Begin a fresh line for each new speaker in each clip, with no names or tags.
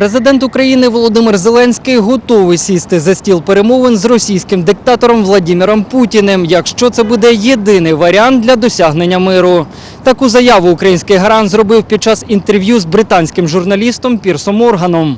Президент України Володимир Зеленський готовий сісти за стіл перемовин з російським диктатором Владимиром Путіним, якщо це буде єдиний варіант для досягнення миру. Таку заяву український гарант зробив під час інтерв'ю з британським журналістом Пірсом Морганом.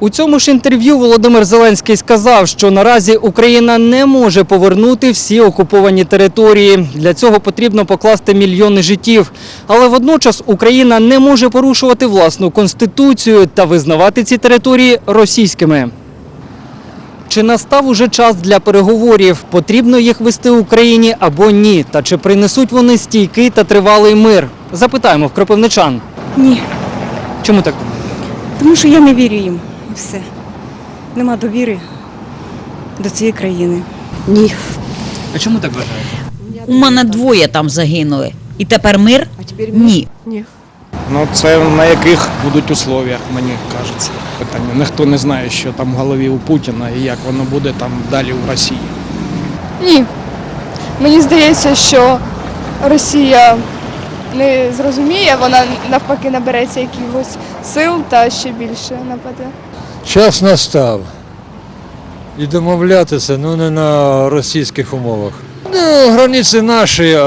У цьому ж інтерв'ю Володимир Зеленський сказав, що наразі Україна не може повернути всі окуповані території. Для цього потрібно покласти мільйони життів. Але водночас Україна не може порушувати власну конституцію та визнавати ці території російськими. Чи настав уже час для переговорів? Потрібно їх вести Україні або ні? Та чи принесуть вони стійкий та тривалий мир? Запитаємо в кропивничан.
Ні,
Чому так?
тому що я не вірю їм. Все. Нема довіри до цієї країни. Ні.
А чому так вважаєте?
У мене двоє там загинули. І тепер мир? Ні.
Ну, це на яких будуть условіях, мені кажеться. Питання. Ніхто не знає, що там в голові у Путіна і як воно буде там далі в Росії.
Ні. Мені здається, що Росія не зрозуміє, вона навпаки набереться якихось сил та ще більше нападе.
Час настав. І домовлятися, ну не на російських умовах. Ну, границі наші е,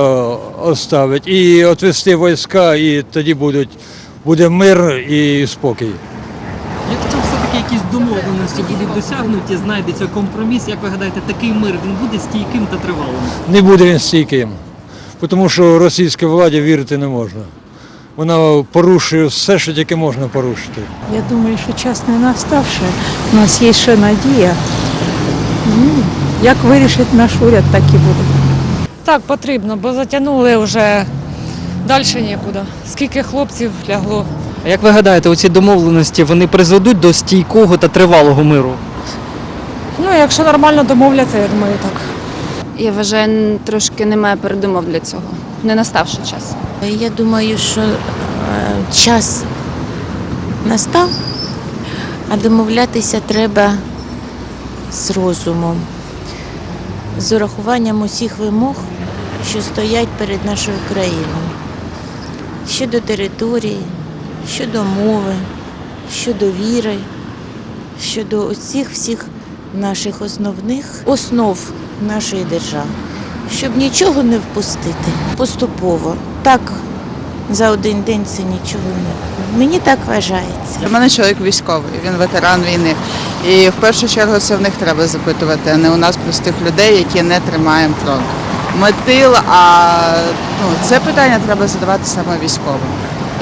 оставить і відвести війська, і тоді будуть, буде мир і спокій.
Якщо все-таки якісь домовленості будуть досягнуті, знайдеться компроміс, як ви гадаєте, такий мир він буде стійким та тривалим?
Не буде він стійким, тому що російській владі вірити не можна. Вона порушує все, що тільки можна порушити.
Я думаю, що час не наставши. У нас є ще надія. Ну, як вирішить наш уряд, так і буде.
Так, потрібно, бо затягнули вже далі нікуди. Скільки хлопців лягло.
А як ви гадаєте, оці домовленості вони призведуть до стійкого та тривалого миру?
Ну, якщо нормально домовляться, я думаю, так.
Я вважаю, трошки немає передумов для цього. Не наставши час.
Я думаю, що е, час настав, а домовлятися треба з розумом, з урахуванням усіх вимог, що стоять перед нашою країною. Щодо території, щодо мови, щодо віри, щодо усіх всіх наших основних основ нашої держави щоб нічого не впустити поступово. Так за один день це нічого не. Мені так вважається.
У мене чоловік військовий, він ветеран війни. І в першу чергу це в них треба запитувати, а не у нас простих людей, які не тримаємо фронт. Ми тил, а ну, це питання треба задавати саме військовим.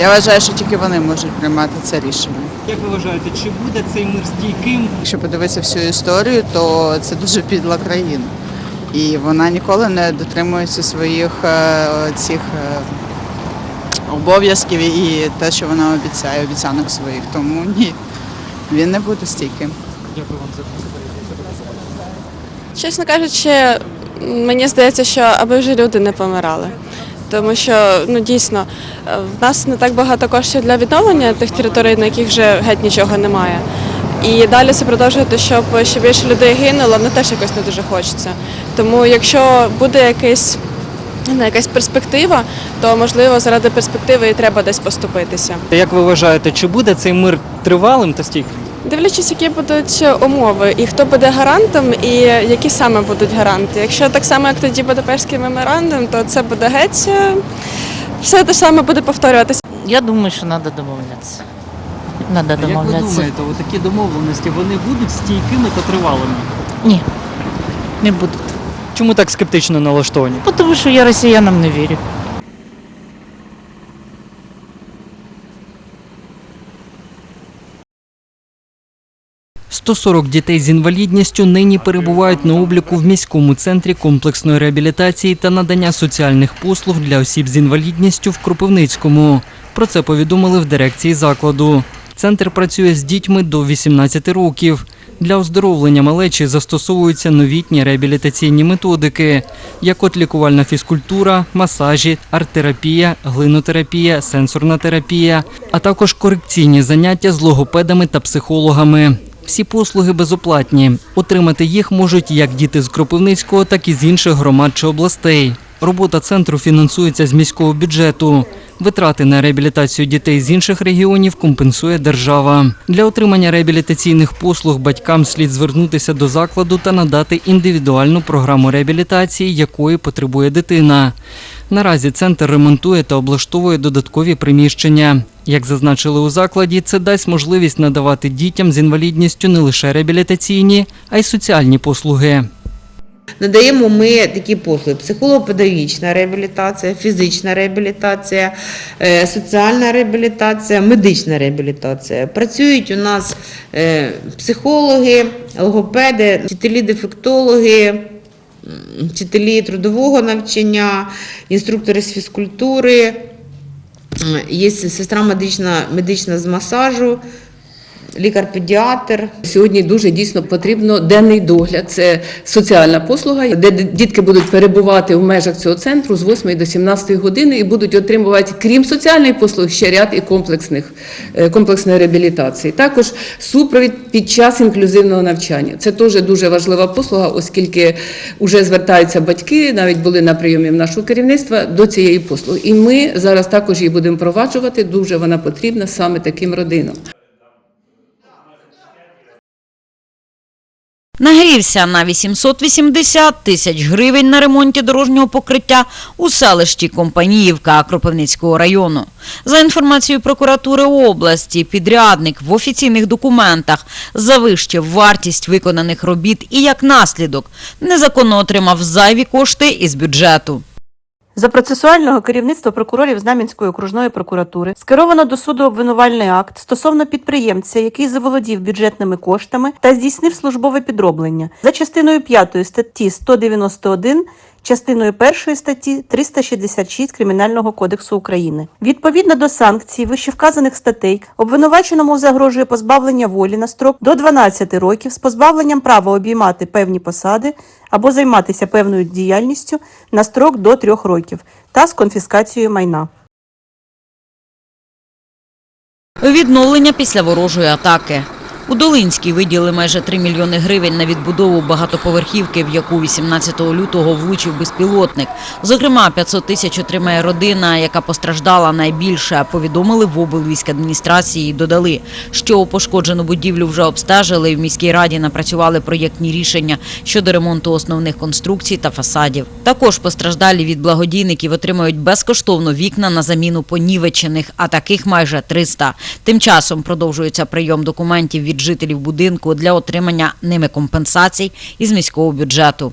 Я вважаю, що тільки вони можуть приймати це рішення.
Як ви вважаєте, чи буде цей мир стійким?
Якщо подивитися всю історію, то це дуже підла країна. І вона ніколи не дотримується своїх е, цих е, обов'язків і те, що вона обіцяє, обіцянок своїх. Тому ні, він не буде стійким.
Дякую вам за
Чесно кажучи, мені здається, що аби вже люди не помирали. Тому що ну дійсно е, в нас не так багато коштів для відновлення тих територій, на яких вже геть нічого немає. І далі це продовжувати, щоб ще більше людей гинуло, ну теж якось не дуже хочеться. Тому якщо буде якийсь не якась перспектива, то можливо заради перспективи і треба десь поступитися.
Як ви вважаєте, чи буде цей мир тривалим та стійким?
Дивлячись, які будуть умови, і хто буде гарантом, і які саме будуть гаранти. Якщо так само, як тоді Будапештський меморандум, то це буде геть е, все те саме буде повторюватися.
Я думаю, що треба домовлятися. Треба
Як ви думаєте, такі домовленості вони будуть стійкими та тривалими?
Ні, не будуть.
Чому так скептично налаштовані?
Тому що я росіянам не вірю.
– 140 дітей з інвалідністю нині перебувають на обліку в міському центрі комплексної реабілітації та надання соціальних послуг для осіб з інвалідністю в Кропивницькому. Про це повідомили в дирекції закладу. Центр працює з дітьми до 18 років. Для оздоровлення малечі застосовуються новітні реабілітаційні методики, як от лікувальна фізкультура, масажі, арт-терапія, глинотерапія, сенсорна терапія, а також корекційні заняття з логопедами та психологами. Всі послуги безоплатні. Отримати їх можуть як діти з Кропивницького, так і з інших громад чи областей. Робота центру фінансується з міського бюджету. Витрати на реабілітацію дітей з інших регіонів компенсує держава. Для отримання реабілітаційних послуг батькам слід звернутися до закладу та надати індивідуальну програму реабілітації, якої потребує дитина. Наразі центр ремонтує та облаштовує додаткові приміщення. Як зазначили у закладі, це дасть можливість надавати дітям з інвалідністю не лише реабілітаційні, а й соціальні послуги.
Надаємо ми такі послуги: психолого-педагогічна реабілітація, фізична реабілітація, е, соціальна реабілітація, медична реабілітація. Працюють у нас е, психологи, логопеди, вчителі-дефектологи. Вчителі трудового навчання, інструктори з фізкультури, є сестра медична, медична з масажу, лікар-педіатр.
Сьогодні дуже дійсно потрібно денний догляд. Це соціальна послуга, де дітки будуть перебувати в межах цього центру з 8 до 17 години і будуть отримувати, крім соціальної послуги, ще ряд і комплексних е, комплексної реабілітації. Також супровід під час інклюзивного навчання. Це теж дуже важлива послуга, оскільки вже звертаються батьки, навіть були на прийомі в нашого керівництва до цієї послуги. І ми зараз також її будемо впроваджувати. Дуже вона потрібна саме таким родинам.
Нагрівся на 880 тисяч гривень на ремонті дорожнього покриття у селищі Компаніївка Кропивницького району. За інформацією прокуратури області, підрядник в офіційних документах завищив вартість виконаних робіт і як наслідок незаконно отримав зайві кошти із бюджету.
За процесуального керівництва прокурорів Знам'янської окружної прокуратури скеровано до суду обвинувальний акт стосовно підприємця, який заволодів бюджетними коштами та здійснив службове підроблення. За частиною 5 статті 191, частиною 1 статті 366 Кримінального кодексу України. Відповідно до санкцій вищевказаних статей, обвинуваченому загрожує позбавлення волі на строк до 12 років з позбавленням права обіймати певні посади або займатися певною діяльністю на строк до 3 років та з конфіскацією майна.
Відновлення після ворожої атаки. У Долинській виділили майже 3 мільйони гривень на відбудову багатоповерхівки, в яку 18 лютого влучив безпілотник. Зокрема, 500 тисяч отримає родина, яка постраждала найбільше. Повідомили в облвійськадміністрації і додали, що пошкоджену будівлю вже обстежили. В міській раді напрацювали проєктні рішення щодо ремонту основних конструкцій та фасадів. Також постраждалі від благодійників отримають безкоштовно вікна на заміну понівечених, а таких майже 300. Тим часом продовжується прийом документів від жителів будинку для отримання ними компенсацій із міського бюджету.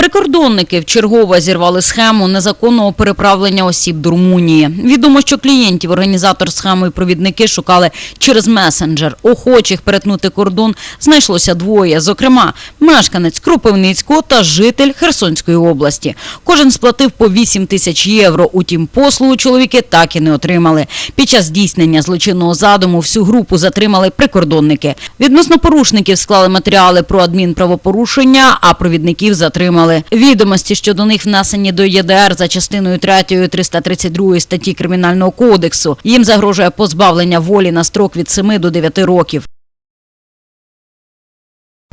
Прикордонники вчергово зірвали схему незаконного переправлення осіб до Румунії. Відомо, що клієнтів організатор схеми і провідники шукали через месенджер. Охочих перетнути кордон знайшлося двоє. Зокрема, мешканець Кропивницького та житель Херсонської області. Кожен сплатив по 8 тисяч євро. Утім, послугу чоловіки так і не отримали. Під час здійснення злочинного задуму всю групу затримали прикордонники. Відносно порушників склали матеріали про адмінправопорушення, а провідників затримали. Відомості щодо них внесені до ЄДР за частиною 3 332 статті Кримінального кодексу. Їм загрожує позбавлення волі на строк від 7 до 9 років.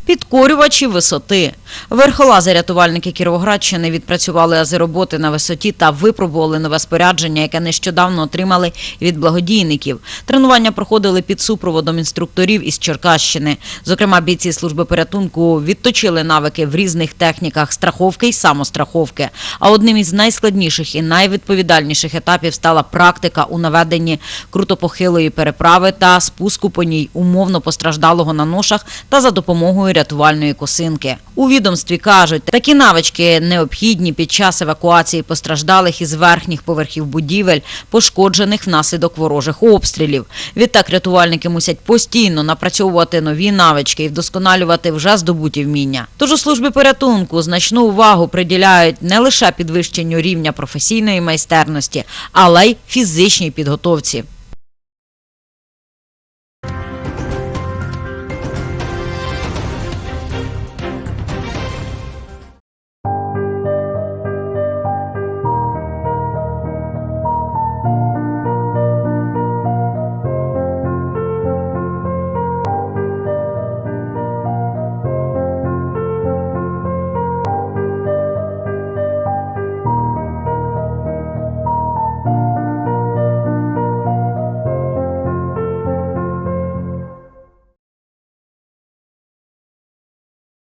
Підкорювачі висоти. Верхолази рятувальники Кіровоградщини відпрацювали ази роботи на висоті та випробували нове спорядження, яке нещодавно отримали від благодійників. Тренування проходили під супроводом інструкторів із Черкащини. Зокрема, бійці служби порятунку відточили навики в різних техніках страховки й самостраховки. А одним із найскладніших і найвідповідальніших етапів стала практика у наведенні крутопохилої переправи та спуску по ній умовно постраждалого на ношах та за допомогою рятувальної косинки. У відомстві кажуть, такі навички необхідні під час евакуації постраждалих із верхніх поверхів будівель, пошкоджених внаслідок ворожих обстрілів. Відтак рятувальники мусять постійно напрацьовувати нові навички і вдосконалювати вже здобуті вміння. Тож у службі порятунку значну увагу приділяють не лише підвищенню рівня професійної майстерності, але й фізичній підготовці.